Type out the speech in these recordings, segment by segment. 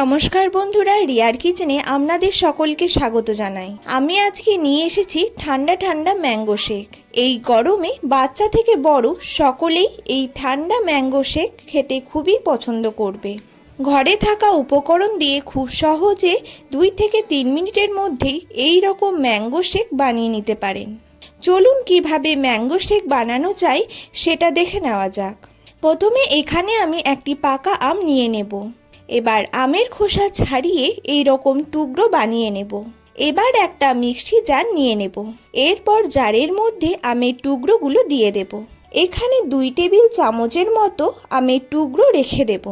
নমস্কার বন্ধুরা, রিয়ার কিচেনে আপনাদের সকলকে স্বাগত জানাই। আমি আজকে নিয়ে এসেছি ঠান্ডা ঠান্ডা ম্যাঙ্গো শেক। এই গরমে বাচ্চা থেকে বড় সকলেই এই ঠান্ডা ম্যাঙ্গো শেক খেতে খুবই পছন্দ করবে। ঘরে থাকা উপকরণ দিয়ে খুব সহজে দুই থেকে তিন মিনিটের মধ্যেই এই রকম ম্যাঙ্গো শেক বানিয়ে নিতে পারেন। চলুন কীভাবে ম্যাঙ্গো শেক বানানো চাই সেটা দেখে নেওয়া যাক। প্রথমে এখানে আমি একটি পাকা আম নিয়ে নেব। এবার আমের খোসা ছাড়িয়ে এই রকম টুকরো বানিয়ে নেব। এবার একটা মিক্সি জার নিয়ে নেব। এরপর জারের মধ্যে আমের টুকরোগুলো দিয়ে দেব। এখানে দুই টেবিল চামচের মতো আমের টুকরো রেখে দেব।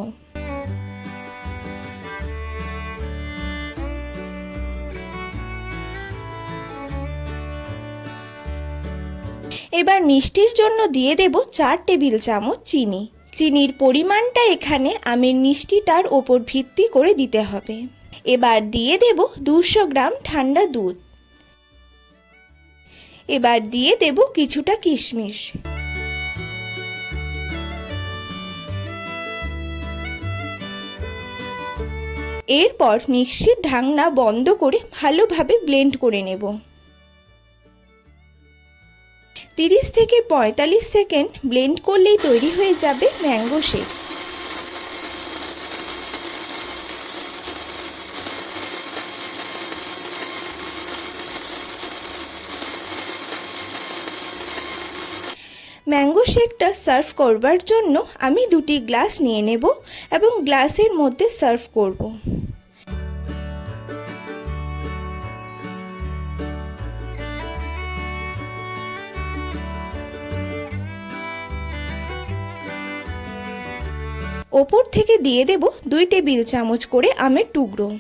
এবার মিষ্টির জন্য দিয়ে দেব চার টেবিল চামচ চিনি। চিনির পরিমাণটা এখানে আমের মিষ্টিটার ওপর ভিত্তি করে দিতে হবে। এবার দিয়ে দেব দুশো গ্রাম ঠান্ডা দুধ। এবার দিয়ে দেব কিছুটা কিশমিশ। এরপর মিক্সির ঢাকনা বন্ধ করে ভালোভাবে ব্লেন্ড করে নেব। তিরিশ থেকে পঁয়তাল্লিশ সেকেন্ড ব্লেন্ড করলেই তৈরি হয়ে যাবে ম্যাঙ্গো শেক। ম্যাঙ্গো শেকটা সার্ভ করবার জন্য আমি দুটি গ্লাস নিয়ে নেব এবং গ্লাসের মধ্যে সার্ভ করব। ওপর থেকে দিয়ে দেব দুই টেবিল চামচ করে আমের টুকরো।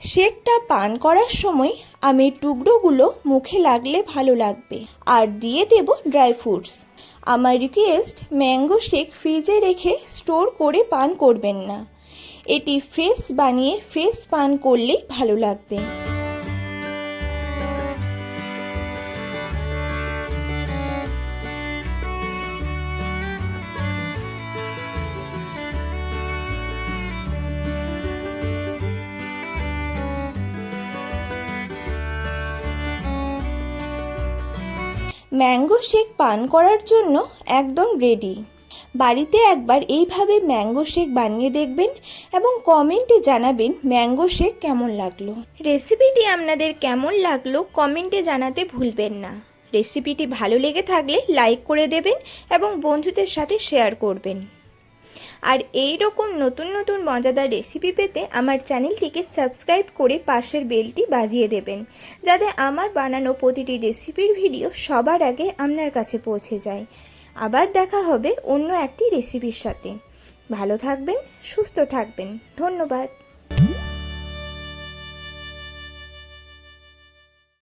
শেকটা পান করার সময় আমের টুকরোগুলো মুখে লাগলে ভালো লাগবে। আর দিয়ে দেব ড্রাই ফ্রুটস। আমার রিকোয়েস্ট, ম্যাঙ্গো শেক ফ্রিজে রেখে স্টোর করে পান করবেন না। এটি ফ্রেশ বানিয়ে ফ্রেশ পান করলেই ভালো লাগবে। ম্যাঙ্গো শেক পান করার জন্য একদম রেডি বাড়িতে একবার এইভাবে ম্যাঙ্গো শেক বানিয়ে দেখবেন এবং কমেন্টে জানাবেন ম্যাঙ্গো শেক কেমন লাগল। রেসিপিটি আপনাদের কেমন লাগল কমেন্টে জানাতে ভুলবেন না। রেসিপিটি ভালো লেগে থাকলে লাইক করে দেবেন এবং বন্ধুদের সাথে শেয়ার করবেন। আর এই রকম নতুন নতুন মজাদার রেসিপি পেতে আমার চ্যানেলটিকে সাবস্ক্রাইব করে পাশের বেলটি বাজিয়ে দেবেন, যাতে আমার বানানো প্রতিটি রেসিপির ভিডিও সবার আগে আপনার কাছে পৌঁছে যায়। আবার দেখা হবে অন্য একটি রেসিপির সাথে। ভালো থাকবেন, সুস্থ থাকবেন। ধন্যবাদ।